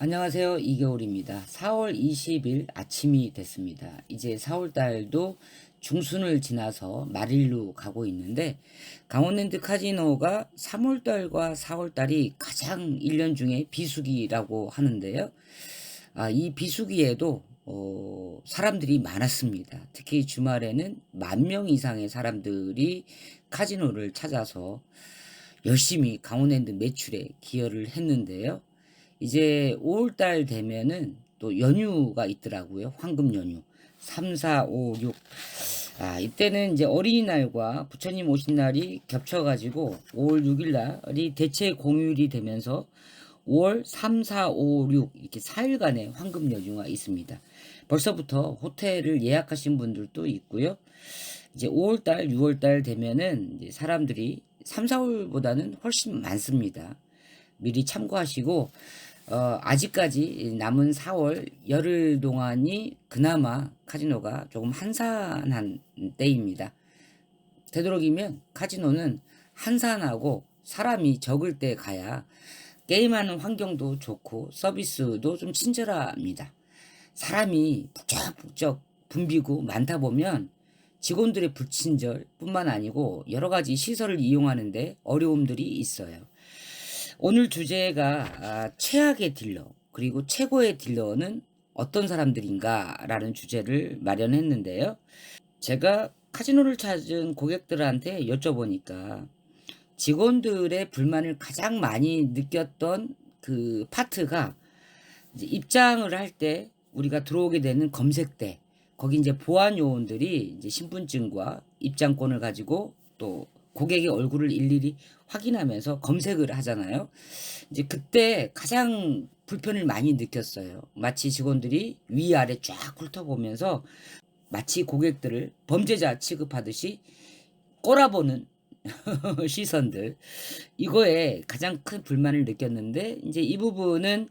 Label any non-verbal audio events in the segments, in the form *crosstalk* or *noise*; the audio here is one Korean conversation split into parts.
안녕하세요. 이겨울입니다. 4월 20일 아침이 됐습니다. 이제 4월 달도 중순을 지나서 말일로 가고 있는데 강원랜드 카지노가 3월 달과 4월 달이 가장 1년 중에 비수기라고 하는데요. 아, 이 비수기에도 어, 사람들이 많았습니다. 특히 주말에는 만 명 이상의 사람들이 카지노를 찾아서 열심히 강원랜드 매출에 기여를 했는데요. 이제 5월달 되면은 또 연휴가 있더라고요. 황금 연휴. 3, 4, 5, 6. 아, 이때는 이제 어린이날과 부처님 오신 날이 겹쳐가지고 5월 6일 날이 대체 공휴일이 되면서 5월 3, 4, 5, 6 이렇게 4일간의 황금 연휴가 있습니다. 벌써부터 호텔을 예약하신 분들도 있고요. 이제 5월달, 6월달 되면은 이제 사람들이 3, 4월보다는 훨씬 많습니다. 미리 참고하시고 어, 아직까지 남은 4월 열흘 동안이 그나마 카지노가 조금 한산한 때입니다. 되도록이면 카지노는 한산하고 사람이 적을 때 가야 게임하는 환경도 좋고 서비스도 좀 친절합니다. 사람이 북적북적 붐비고 많다 보면 직원들의 불친절 뿐만 아니고 여러 가지 시설을 이용하는데 어려움들이 있어요. 오늘 주제가 아, 최악의 딜러 그리고 최고의 딜러는 어떤 사람들인가라는 주제를 마련했는데요. 제가 카지노를 찾은 고객들한테 여쭤보니까 직원들의 불만을 가장 많이 느꼈던 그 파트가 입장을 할 때 우리가 들어오게 되는 검색대 거기 이제 보안 요원들이 이제 신분증과 입장권을 가지고 또 고객의 얼굴을 일일이 확인하면서 검색을 하잖아요. 이제 그때 가장 불편을 많이 느꼈어요. 마치 직원들이 위아래 쫙 훑어보면서 마치 고객들을 범죄자 취급하듯이 꼬라보는 *laughs* 시선들 이거에 가장 큰 불만을 느꼈는데 이제 이 부분은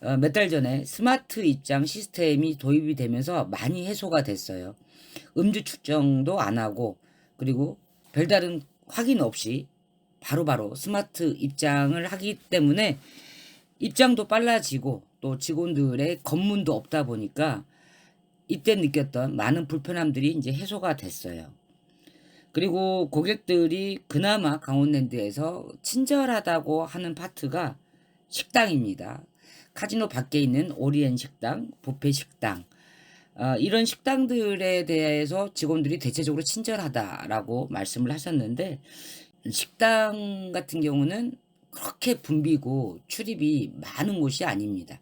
어, 몇달 전에 스마트 입장 시스템이 도입이 되면서 많이 해소가 됐어요. 음주 측정도 안 하고 그리고 별다른 확인 없이 바로바로 바로 스마트 입장을 하기 때문에 입장도 빨라지고 또 직원들의 검문도 없다 보니까 이때 느꼈던 많은 불편함들이 이제 해소가 됐어요. 그리고 고객들이 그나마 강원랜드에서 친절하다고 하는 파트가 식당입니다. 카지노 밖에 있는 오리엔 식당, 부페 식당, 어, 이런 식당들에 대해서 직원들이 대체적으로 친절하다라고 말씀을 하셨는데 식당 같은 경우는 그렇게 붐비고 출입이 많은 곳이 아닙니다.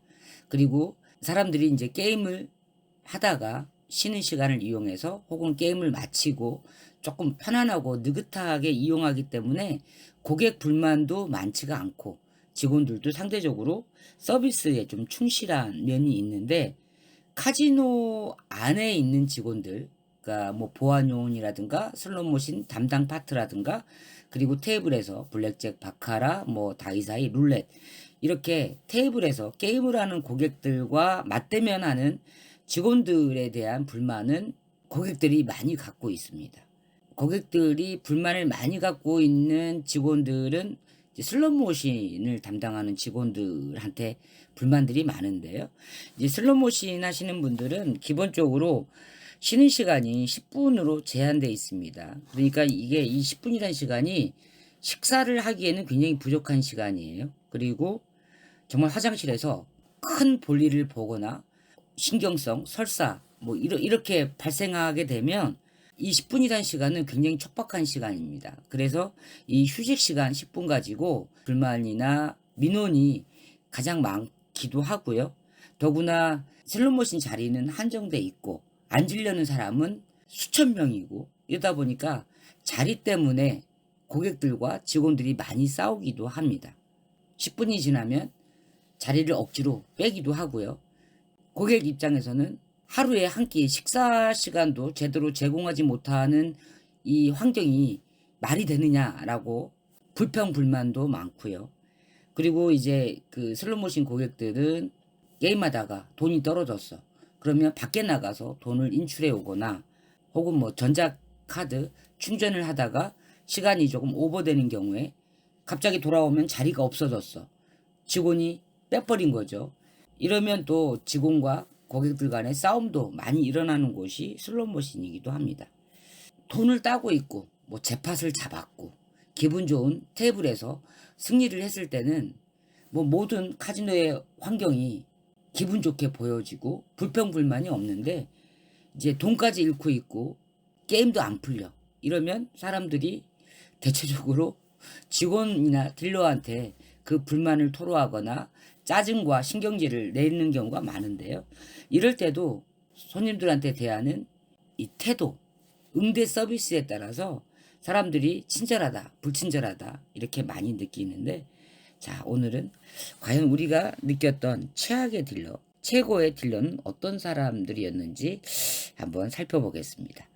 그리고 사람들이 이제 게임을 하다가 쉬는 시간을 이용해서 혹은 게임을 마치고 조금 편안하고 느긋하게 이용하기 때문에 고객 불만도 많지가 않고 직원들도 상대적으로 서비스에 좀 충실한 면이 있는데 카지노 안에 있는 직원들, 그러니까 뭐 보안 요원이라든가 슬롯 머신 담당 파트라든가 그리고 테이블에서 블랙잭, 바카라, 뭐 다이사이, 룰렛 이렇게 테이블에서 게임을 하는 고객들과 맞대면 하는 직원들에 대한 불만은 고객들이 많이 갖고 있습니다. 고객들이 불만을 많이 갖고 있는 직원들은 슬롯 모신을 담당하는 직원들한테 불만들이 많은데요. 이제 슬롯 모신 하시는 분들은 기본적으로 쉬는 시간이 10분으로 제한되어 있습니다. 그러니까 이게 이 10분이라는 시간이 식사를 하기에는 굉장히 부족한 시간이에요. 그리고 정말 화장실에서 큰 볼일을 보거나 신경성, 설사, 뭐 이렇게 발생하게 되면 이 10분이라는 시간은 굉장히 촉박한 시간입니다. 그래서 이 휴식 시간 10분 가지고 불만이나 민원이 가장 많기도 하고요. 더구나 슬롯머신 자리는 한정돼 있고 앉으려는 사람은 수천 명이고 이러다 보니까 자리 때문에 고객들과 직원들이 많이 싸우기도 합니다. 10분이 지나면 자리를 억지로 빼기도 하고요. 고객 입장에서는 하루에 한 끼 식사 시간도 제대로 제공하지 못하는 이 환경이 말이 되느냐라고 불평 불만도 많고요. 그리고 이제 그 슬롯모신 고객들은 게임하다가 돈이 떨어졌어. 그러면 밖에 나가서 돈을 인출해 오거나 혹은 뭐 전자카드 충전을 하다가 시간이 조금 오버되는 경우에 갑자기 돌아오면 자리가 없어졌어. 직원이 빼버린 거죠. 이러면 또 직원과 고객들 간의 싸움도 많이 일어나는 곳이 슬롯머신이기도 합니다. 돈을 따고 있고 뭐 재팟을 잡았고 기분 좋은 테이블에서 승리를 했을 때는 뭐 모든 카지노의 환경이 기분 좋게 보여지고 불평불만이 없는데 이제 돈까지 잃고 있고 게임도 안 풀려 이러면 사람들이 대체적으로 직원이나 딜러한테 그 불만을 토로하거나 짜증과 신경질을 내는 경우가 많은데요. 이럴 때도 손님들한테 대하는 이 태도, 응대 서비스에 따라서 사람들이 친절하다, 불친절하다 이렇게 많이 느끼는데 자 오늘은 과연 우리가 느꼈던 최악의 딜러, 최고의 딜러는 어떤 사람들이었는지 한번 살펴보겠습니다.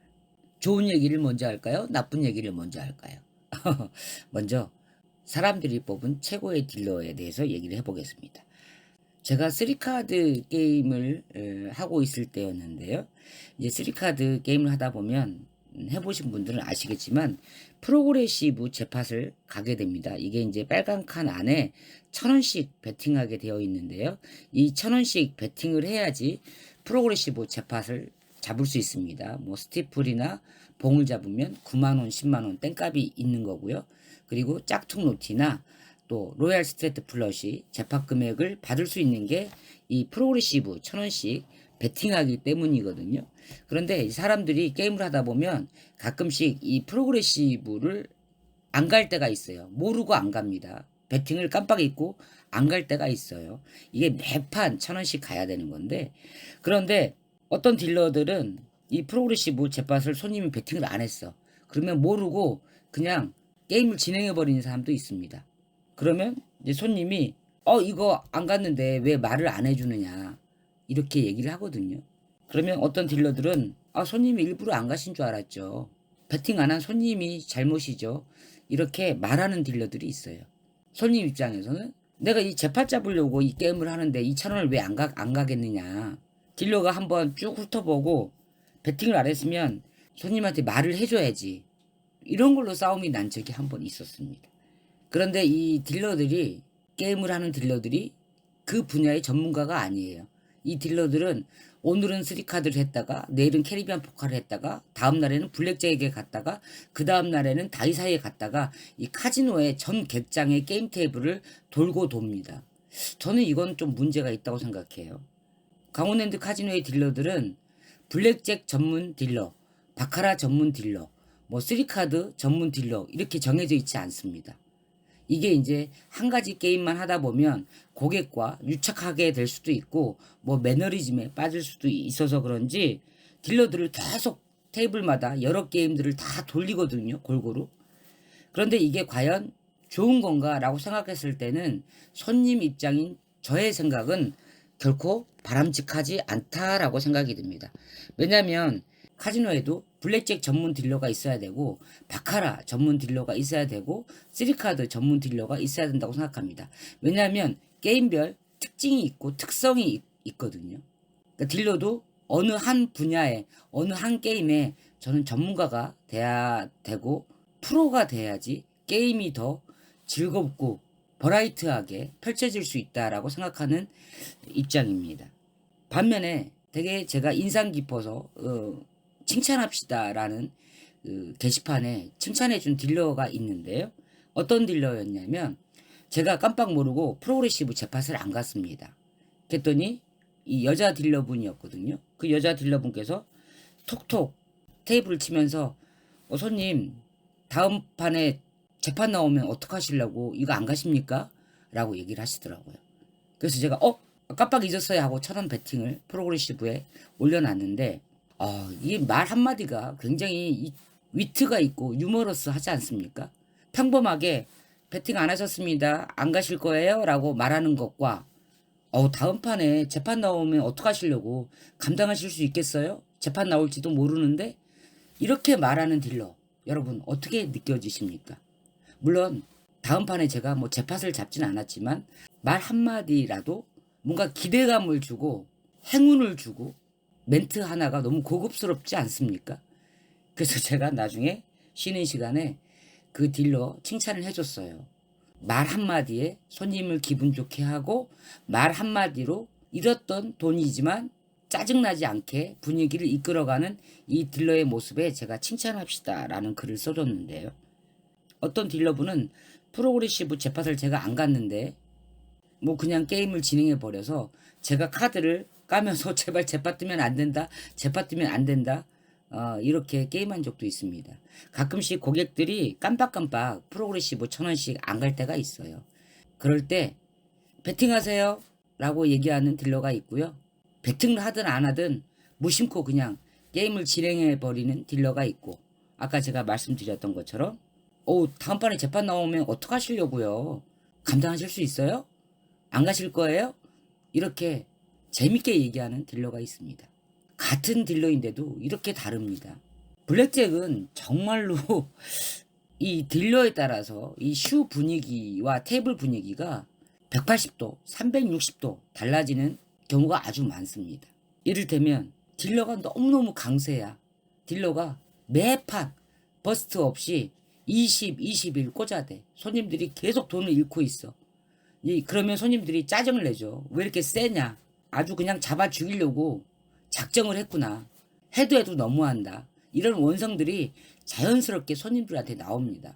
좋은 얘기를 먼저 할까요? 나쁜 얘기를 먼저 할까요? *laughs* 먼저 사람들이 뽑은 최고의 딜러에 대해서 얘기를 해보겠습니다. 제가 3카드 게임을 에, 하고 있을 때였는데요. 이제 3카드 게임을 하다 보면 음, 해보신 분들은 아시겠지만 프로그레시브 재팟을 가게 됩니다. 이게 이제 빨간 칸 안에 천 원씩 베팅하게 되어 있는데요. 이 천 원씩 베팅을 해야지 프로그레시브 재팟을 잡을 수 있습니다. 뭐 스티플이나 봉을 잡으면 9만 원, 10만 원 땡값이 있는 거고요. 그리고 짝퉁 노티나 또 로얄 스트레이트 플러시 재팟 금액을 받을 수 있는 게 이 프로그레시브 천 원씩 베팅하기 때문이거든요. 그런데 이 사람들이 게임을 하다 보면 가끔씩 이 프로그레시브를 안 갈 때가 있어요. 모르고 안 갑니다. 베팅을 깜빡 잊고 안 갈 때가 있어요. 이게 매판 천 원씩 가야 되는 건데 그런데 어떤 딜러들은 이 프로그레시브 제팟을 손님이 베팅을 안 했어. 그러면 모르고 그냥 게임을 진행해 버리는 사람도 있습니다. 그러면 이제 손님이 어 이거 안 갔는데 왜 말을 안 해주느냐 이렇게 얘기를 하거든요. 그러면 어떤 딜러들은 아 손님이 일부러 안 가신 줄 알았죠. 베팅 안 한 손님이 잘못이죠. 이렇게 말하는 딜러들이 있어요. 손님 입장에서는 내가 이 재판 잡으려고 이 게임을 하는데 2천 원을 왜안 가겠느냐. 딜러가 한번 쭉 훑어보고 베팅을 안 했으면 손님한테 말을 해줘야지. 이런 걸로 싸움이 난 적이 한 번 있었습니다. 그런데 이 딜러들이 게임을 하는 딜러들이 그 분야의 전문가가 아니에요. 이 딜러들은 오늘은 쓰리카드를 했다가 내일은 캐리비안 포카를 했다가 다음 날에는 블랙잭에 갔다가 그 다음 날에는 다이사에 갔다가 이 카지노의 전 객장의 게임 테이블을 돌고 돕니다. 저는 이건 좀 문제가 있다고 생각해요. 강원랜드 카지노의 딜러들은 블랙잭 전문 딜러, 바카라 전문 딜러, 뭐 쓰리카드 전문 딜러 이렇게 정해져 있지 않습니다. 이게 이제 한 가지 게임만 하다 보면 고객과 유착하게 될 수도 있고 뭐 매너리즘에 빠질 수도 있어서 그런지 딜러들을 계속 테이블마다 여러 게임들을 다 돌리거든요 골고루. 그런데 이게 과연 좋은 건가라고 생각했을 때는 손님 입장인 저의 생각은 결코 바람직하지 않다라고 생각이 듭니다. 왜냐하면 카지노에도 블랙잭 전문 딜러가 있어야 되고 바카라 전문 딜러가 있어야 되고 쓰리카드 전문 딜러가 있어야 된다고 생각합니다. 왜냐하면 게임별 특징이 있고 특성이 있, 있거든요. 그러니까 딜러도 어느 한 분야에 어느 한 게임에 저는 전문가가 돼야 되고 프로가 돼야지 게임이 더 즐겁고 버라이트하게 펼쳐질 수 있다라고 생각하는 입장입니다. 반면에 되게 제가 인상 깊어서 어, 칭찬합시다라는 그 게시판에 칭찬해준 딜러가 있는데요. 어떤 딜러였냐면 제가 깜빡 모르고 프로그레시브 재팟을 안 갔습니다. 그랬더니 이 여자 딜러분이었거든요. 그 여자 딜러분께서 톡톡 테이블을 치면서 어, 손님 다음 판에 재판 나오면 어떡하시려고 이거 안 가십니까? 라고 얘기를 하시더라고요. 그래서 제가 어? 깜빡 잊었어요 하고 천원 베팅을 프로그레시브에 올려놨는데 어, 이말 한마디가 굉장히 위트가 있고 유머러스 하지 않습니까? 평범하게 배팅 안 하셨습니다. 안 가실 거예요? 라고 말하는 것과 어, 다음 판에 재판 나오면 어떡하시려고 감당하실 수 있겠어요? 재판 나올지도 모르는데 이렇게 말하는 딜러 여러분 어떻게 느껴지십니까? 물론 다음 판에 제가 뭐 재팟을 잡진 않았지만 말 한마디라도 뭔가 기대감을 주고 행운을 주고 멘트 하나가 너무 고급스럽지 않습니까? 그래서 *laughs* 제가 나중에 쉬는 시간에 그 딜러 칭찬을 해줬어요. 말 한마디에 손님을 기분 좋게 하고 말 한마디로 잃었던 돈이지만 짜증나지 않게 분위기를 이끌어가는 이 딜러의 모습에 제가 칭찬합시다 라는 글을 써줬는데요. 어떤 딜러분은 프로그레시브 재팟을 제가 안 갔는데 뭐 그냥 게임을 진행해 버려서 제가 카드를 까면서 *laughs* 제발 재팟 뜨면 안 된다, 재팟 뜨면 안 된다. 어, 이렇게 게임한 적도 있습니다. 가끔씩 고객들이 깜빡깜빡 프로그레시브 천 원씩 안 갈 때가 있어요. 그럴 때 베팅하세요 라고 얘기하는 딜러가 있고요. 베팅을 하든 안 하든 무심코 그냥 게임을 진행해 버리는 딜러가 있고 아까 제가 말씀드렸던 것처럼 오 다음번에 재판 나오면 어떡하시려고요? 감당하실 수 있어요? 안 가실 거예요? 이렇게 재밌게 얘기하는 딜러가 있습니다. 같은 딜러인데도 이렇게 다릅니다. 블랙잭은 정말로 *laughs* 이 딜러에 따라서 이 슈 분위기와 테이블 분위기가 180도, 360도 달라지는 경우가 아주 많습니다. 이를테면 딜러가 너무너무 강세야. 딜러가 매판 버스트 없이 20, 20일 꽂아대. 손님들이 계속 돈을 잃고 있어. 이 그러면 손님들이 짜증을 내죠. 왜 이렇게 세냐? 아주 그냥 잡아 죽이려고 작정을 했구나. 해도 해도 너무한다. 이런 원성들이 자연스럽게 손님들한테 나옵니다.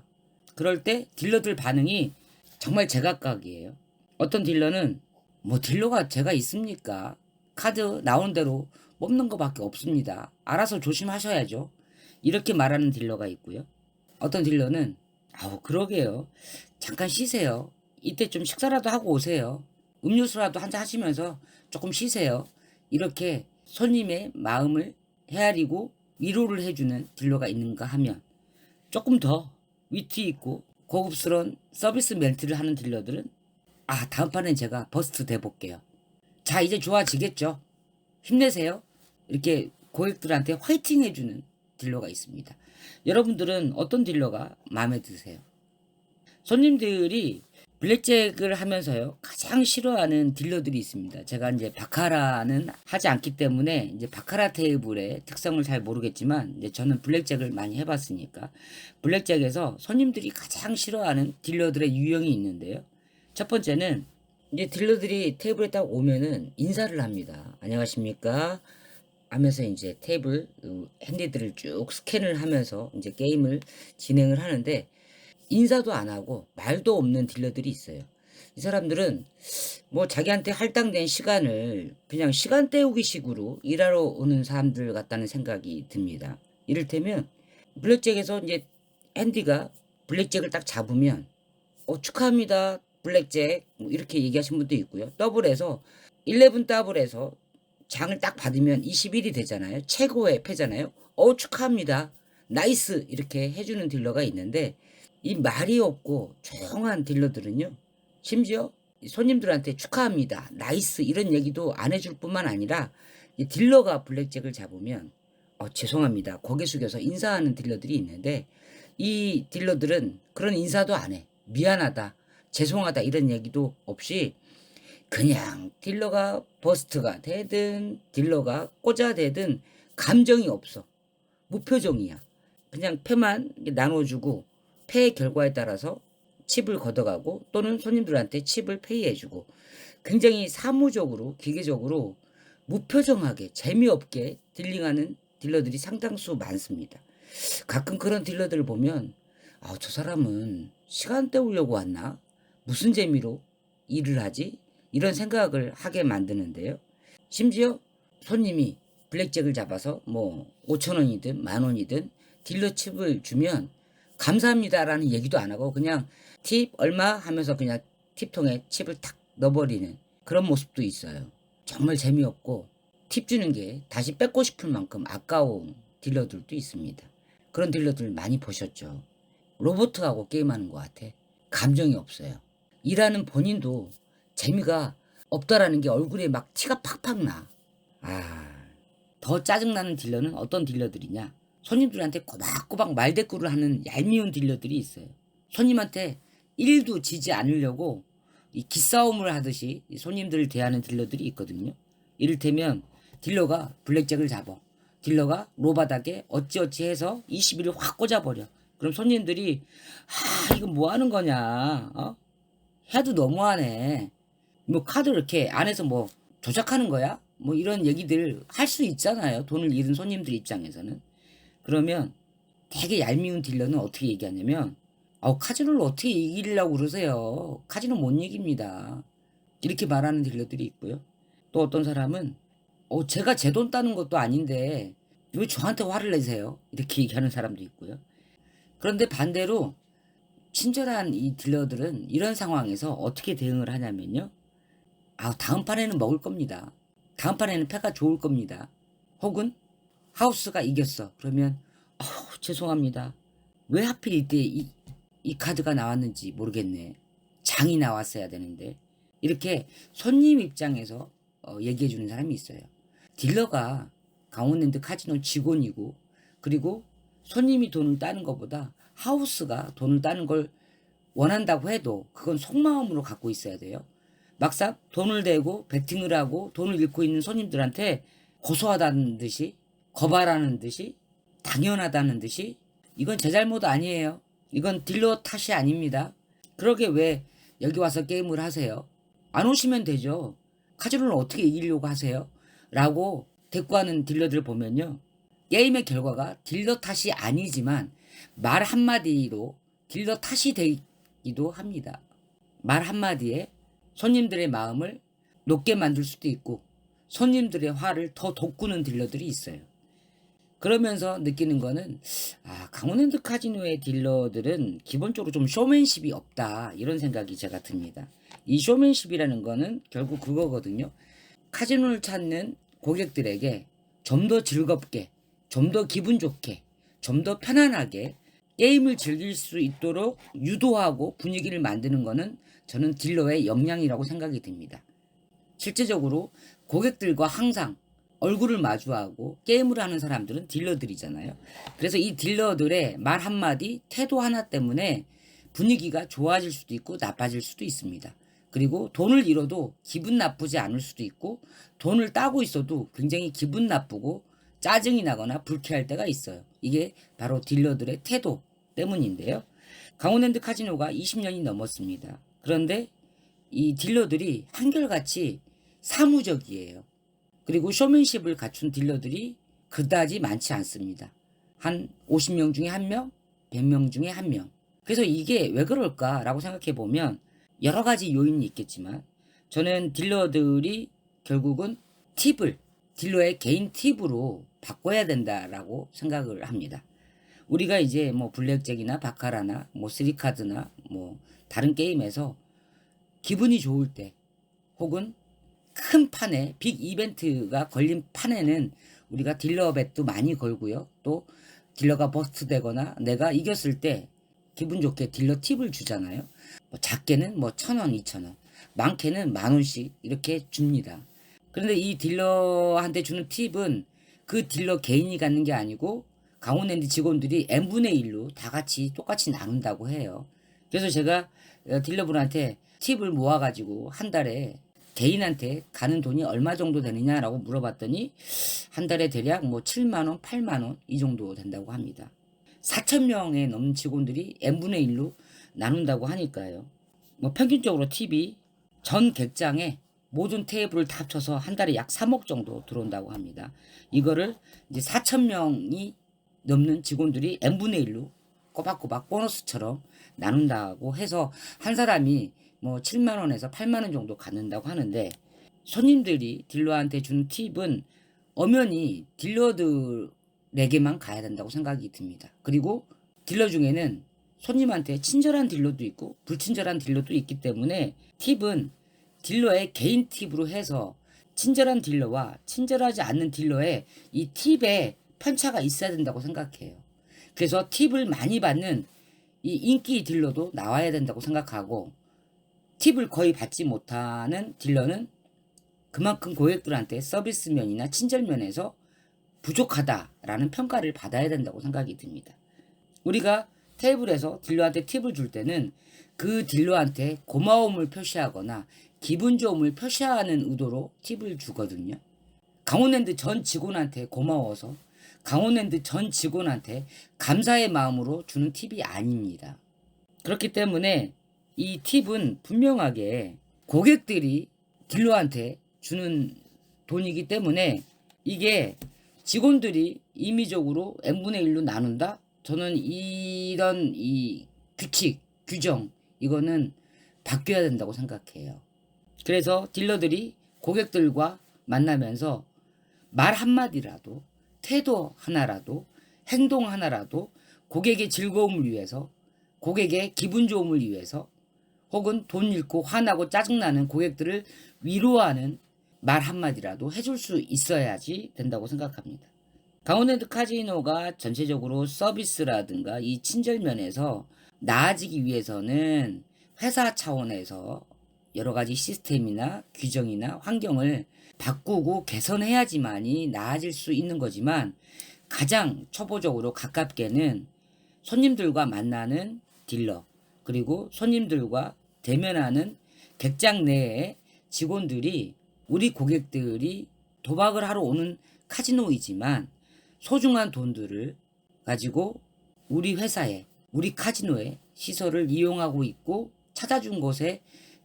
그럴 때 딜러들 반응이 정말 제각각이에요. 어떤 딜러는 뭐 딜러가 제가 있습니까? 카드 나오는 대로 뽑는 것밖에 없습니다. 알아서 조심하셔야죠. 이렇게 말하는 딜러가 있고요. 어떤 딜러는 아우 그러게요. 잠깐 쉬세요. 이때 좀 식사라도 하고 오세요. 음료수라도 한 잔 하시면서 조금 쉬세요. 이렇게 손님의 마음을 헤아리고 위로를 해주는 딜러가 있는가 하면 조금 더 위트 있고 고급스러운 서비스 멘트를 하는 딜러들은 아 다음 판엔 제가 버스트 돼볼게요. 자 이제 좋아지겠죠. 힘내세요. 이렇게 고객들한테 화이팅 해주는 딜러가 있습니다. 여러분들은 어떤 딜러가 마음에 드세요? 손님들이 블랙잭을 하면서요 가장 싫어하는 딜러들이 있습니다. 제가 이제 바카라는 하지 않기 때문에 이제 바카라 테이블의 특성을 잘 모르겠지만 이제 저는 블랙잭을 많이 해봤으니까 블랙잭에서 손님들이 가장 싫어하는 딜러들의 유형이 있는데요. 첫 번째는 이제 딜러들이 테이블에 딱 오면은 인사를 합니다. 안녕하십니까? 하면서 이제 테이블 어, 핸디들을 쭉 스캔을 하면서 이제 게임을 진행을 하는데 인사도 안 하고 말도 없는 딜러들이 있어요. 이 사람들은 뭐 자기한테 할당된 시간을 그냥 시간 때우기 식으로 일하러 오는 사람들 같다는 생각이 듭니다. 이를테면 블랙잭에서 이제 핸디가 블랙잭을 딱 잡으면 어 축하합니다 블랙잭 뭐 이렇게 얘기하신 분도 있고요. 더블에서 11 더블에서 장을 딱 받으면 21이 되잖아요. 최고의 패잖아요. 어 축하합니다. 나이스 이렇게 해주는 딜러가 있는데 이 말이 없고 조용한 딜러들은요. 심지어 이 손님들한테 축하합니다. 나이스 이런 얘기도 안 해줄 뿐만 아니라 이 딜러가 블랙잭을 잡으면 어, 죄송합니다. 고개 숙여서 인사하는 딜러들이 있는데 이 딜러들은 그런 인사도 안 해. 미안하다. 죄송하다 이런 얘기도 없이 그냥 딜러가 버스트가 되든 딜러가 꽂아대든 감정이 없어. 무표정이야. 그냥 패만 나눠주고 패의 결과에 따라서 칩을 걷어가고 또는 손님들한테 칩을 페이해주고 굉장히 사무적으로 기계적으로 무표정하게 재미없게 딜링하는 딜러들이 상당수 많습니다. 가끔 그런 딜러들을 보면 아, 저 사람은 시간 때우려고 왔나? 무슨 재미로 일을 하지? 이런 생각을 하게 만드는데요. 심지어 손님이 블랙잭을 잡아서 뭐 5천 원이든 만 원이든 딜러 칩을 주면 감사합니다라는 얘기도 안 하고 그냥 팁 얼마 하면서 그냥 팁통에 칩을 탁 넣어버리는 그런 모습도 있어요. 정말 재미없고 팁 주는 게 다시 뺏고 싶을 만큼 아까운 딜러들도 있습니다. 그런 딜러들 많이 보셨죠. 로보트하고 게임하는 것 같아. 감정이 없어요. 일하는 본인도 재미가 없다라는 게 얼굴에 막 티가 팍팍 나. 아, 더 짜증나는 딜러는 어떤 딜러들이냐? 손님들한테 꼬박꼬박 말대꾸를 하는 얄미운 딜러들이 있어요. 손님한테 일도 지지 않으려고 이 기싸움을 하듯이 이 손님들을 대하는 딜러들이 있거든요. 이를테면 딜러가 블랙잭을 잡아. 딜러가 로바닥에 어찌어찌 해서 20일을 확 꽂아버려. 그럼 손님들이 아 이거 뭐 하는 거냐 어? 해도 너무하네 뭐 카드 이렇게 안에서 뭐 조작하는 거야? 뭐 이런 얘기들 할 수 있잖아요. 돈을 잃은 손님들 입장에서는. 그러면 되게 얄미운 딜러는 어떻게 얘기하냐면 어, 카지노를 어떻게 이기려고 그러세요. 카지노 못 이깁니다. 이렇게 말하는 딜러들이 있고요. 또 어떤 사람은 어, 제가 제 돈 따는 것도 아닌데 왜 저한테 화를 내세요? 이렇게 얘기하는 사람도 있고요. 그런데 반대로 친절한 이 딜러들은 이런 상황에서 어떻게 대응을 하냐면요. 아, 다음 판에는 먹을 겁니다. 다음 판에는 패가 좋을 겁니다. 혹은 하우스가 이겼어. 그러면 어, 죄송합니다. 왜 하필 이때 이, 이 카드가 나왔는지 모르겠네. 장이 나왔어야 되는데 이렇게 손님 입장에서 어, 얘기해 주는 사람이 있어요. 딜러가 강원랜드 카지노 직원이고 그리고 손님이 돈을 따는 것보다 하우스가 돈을 따는 걸 원한다고 해도 그건 속마음으로 갖고 있어야 돼요. 막상 돈을 대고 베팅을 하고 돈을 잃고 있는 손님들한테 고소하다는 듯이 거발하는 듯이 당연하다는 듯이 이건 제 잘못 아니에요. 이건 딜러 탓이 아닙니다. 그러게 왜 여기 와서 게임을 하세요? 안 오시면 되죠. 카지노를 어떻게 이기려고 하세요? 라고 대꾸하는 딜러들 보면요. 게임의 결과가 딜러 탓이 아니지만 말 한마디로 딜러 탓이 되기도 합니다. 말 한마디에 손님들의 마음을 높게 만들 수도 있고 손님들의 화를 더 돋구는 딜러들이 있어요. 그러면서 느끼는 거는 아 강원랜드 카지노의 딜러들은 기본적으로 좀 쇼맨십이 없다 이런 생각이 제가 듭니다. 이 쇼맨십이라는 거는 결국 그거거든요. 카지노를 찾는 고객들에게 좀 더 즐겁게, 좀 더 기분 좋게, 좀 더 편안하게 게임을 즐길 수 있도록 유도하고 분위기를 만드는 거는 저는 딜러의 역량이라고 생각이 듭니다. 실제적으로 고객들과 항상 얼굴을 마주하고 게임을 하는 사람들은 딜러들이잖아요. 그래서 이 딜러들의 말 한마디, 태도 하나 때문에 분위기가 좋아질 수도 있고 나빠질 수도 있습니다. 그리고 돈을 잃어도 기분 나쁘지 않을 수도 있고 돈을 따고 있어도 굉장히 기분 나쁘고 짜증이 나거나 불쾌할 때가 있어요. 이게 바로 딜러들의 태도 때문인데요. 강원랜드 카지노가 20년이 넘었습니다. 그런데 이 딜러들이 한결같이 사무적이에요. 그리고 쇼맨십을 갖춘 딜러들이 그다지 많지 않습니다. 한 50명 중에 1명, 100명 중에 1명. 그래서 이게 왜 그럴까라고 생각해 보면 여러 가지 요인이 있겠지만 저는 딜러들이 결국은 팁을 딜러의 개인 팁으로 바꿔야 된다라고 생각을 합니다. 우리가 이제 뭐 블랙잭이나 바카라나 뭐 쓰리카드나 뭐 다른 게임에서 기분이 좋을 때 혹은 큰 판에 빅 이벤트가 걸린 판에는 우리가 딜러 벳도 많이 걸고요. 또 딜러가 버스트 되거나 내가 이겼을 때 기분 좋게 딜러 팁을 주잖아요. 뭐 작게는 뭐 천 원, 이천 원, 많게는 만 원씩 이렇게 줍니다. 그런데 이 딜러한테 주는 팁은 그 딜러 개인이 갖는 게 아니고 강원랜드 직원들이 n분의 1로 다 같이 똑같이 나눈다고 해요. 그래서 제가 어, 딜러분한테 팁을 모아가지고 한 달에 개인한테 가는 돈이 얼마 정도 되느냐라고 물어봤더니 한 달에 대략 뭐 7만 원, 8만 원 이 정도 된다고 합니다. 4천 명에 넘는 직원들이 n분의 1로 나눈다고 하니까요. 뭐 평균적으로 팁이 전 객장에 모든 테이블을 다 합쳐서 한 달에 약 3억 정도 들어온다고 합니다. 이거를 이제 4천 명이 넘는 직원들이 n분의 1로 꼬박꼬박 보너스처럼 나눈다고 해서 한 사람이 뭐 7만 원에서 8만 원 정도 갖는다고 하는데 손님들이 딜러한테 주는 팁은 엄연히 딜러들에게만 가야 된다고 생각이 듭니다. 그리고 딜러 중에는 손님한테 친절한 딜러도 있고 불친절한 딜러도 있기 때문에 팁은 딜러의 개인 팁으로 해서 친절한 딜러와 친절하지 않는 딜러의 이 팁에 편차가 있어야 된다고 생각해요. 그래서 팁을 많이 받는 이 인기 딜러도 나와야 된다고 생각하고 팁을 거의 받지 못하는 딜러는 그만큼 고객들한테 서비스 면이나 친절 면에서 부족하다라는 평가를 받아야 된다고 생각이 듭니다. 우리가 테이블에서 딜러한테 팁을 줄 때는 그 딜러한테 고마움을 표시하거나 기분 좋음을 표시하는 의도로 팁을 주거든요. 강원랜드 전 직원한테 고마워서 강원랜드 전 직원한테 감사의 마음으로 주는 팁이 아닙니다. 그렇기 때문에 이 팁은 분명하게 고객들이 딜러한테 주는 돈이기 때문에 이게 직원들이 임의적으로 n분의 1로 나눈다? 저는 이런 이 규칙, 규정 이거는 바뀌어야 된다고 생각해요. 그래서 딜러들이 고객들과 만나면서 말 한마디라도 태도 하나라도 행동 하나라도 고객의 즐거움을 위해서 고객의 기분 좋음을 위해서 혹은 돈 잃고 화나고 짜증나는 고객들을 위로하는 말 한마디라도 해줄 수 있어야지 된다고 생각합니다. 강원랜드 카지노가 전체적으로 서비스라든가 이 친절 면에서 나아지기 위해서는 회사 차원에서 여러 가지 시스템이나 규정이나 환경을 바꾸고 개선해야지만이 나아질 수 있는 거지만 가장 초보적으로 가깝게는 손님들과 만나는 딜러 그리고 손님들과 대면하는 객장 내의 직원들이 우리 고객들이 도박을 하러 오는 카지노이지만 소중한 돈들을 가지고 우리 회사에 우리 카지노에 시설을 이용하고 있고 찾아준 것에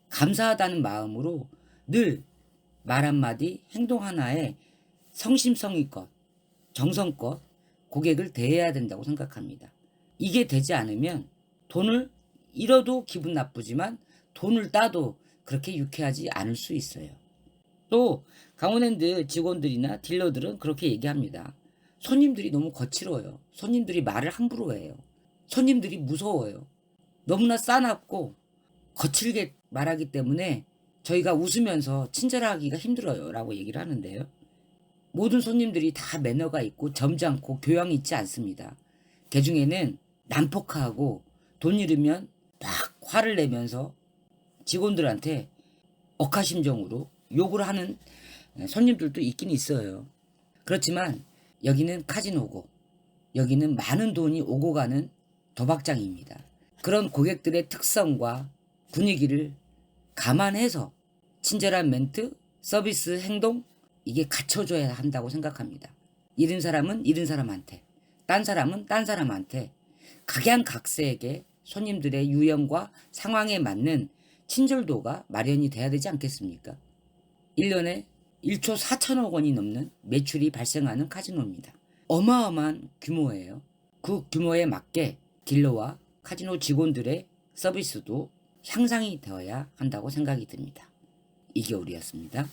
감사하다는 마음으로 늘 말 한마디 행동 하나에 성심성의껏 정성껏 고객을 대해야 된다고 생각합니다. 이게 되지 않으면 돈을 잃어도 기분 나쁘지만 돈을 따도 그렇게 유쾌하지 않을 수 있어요. 또 강원랜드 직원들이나 딜러들은 그렇게 얘기합니다. 손님들이 너무 거칠어요. 손님들이 말을 함부로 해요. 손님들이 무서워요. 너무나 싸납고 거칠게 말하기 때문에 저희가 웃으면서 친절하기가 힘들어요. 라고 얘기를 하는데요. 모든 손님들이 다 매너가 있고 점잖고 교양이 있지 않습니다. 그 중에는 난폭하고 돈 잃으면 막 화를 내면서 직원들한테 억하심정으로 욕을 하는 손님들도 있긴 있어요. 그렇지만 여기는 카지노고 여기는 많은 돈이 오고 가는 도박장입니다. 그런 고객들의 특성과 분위기를 감안해서 친절한 멘트, 서비스 행동 이게 갖춰줘야 한다고 생각합니다. 잃은 사람은 잃은 사람한테, 딴 사람은 딴 사람한테 각양각색의 손님들의 유형과 상황에 맞는 친절도가 마련이 돼야 되지 않겠습니까? 1년에 1초 4천억 원이 넘는 매출이 발생하는 카지노입니다. 어마어마한 규모예요. 그 규모에 맞게 딜러와 카지노 직원들의 서비스도 향상이 되어야 한다고 생각이 듭니다. 이겨울이었습니다.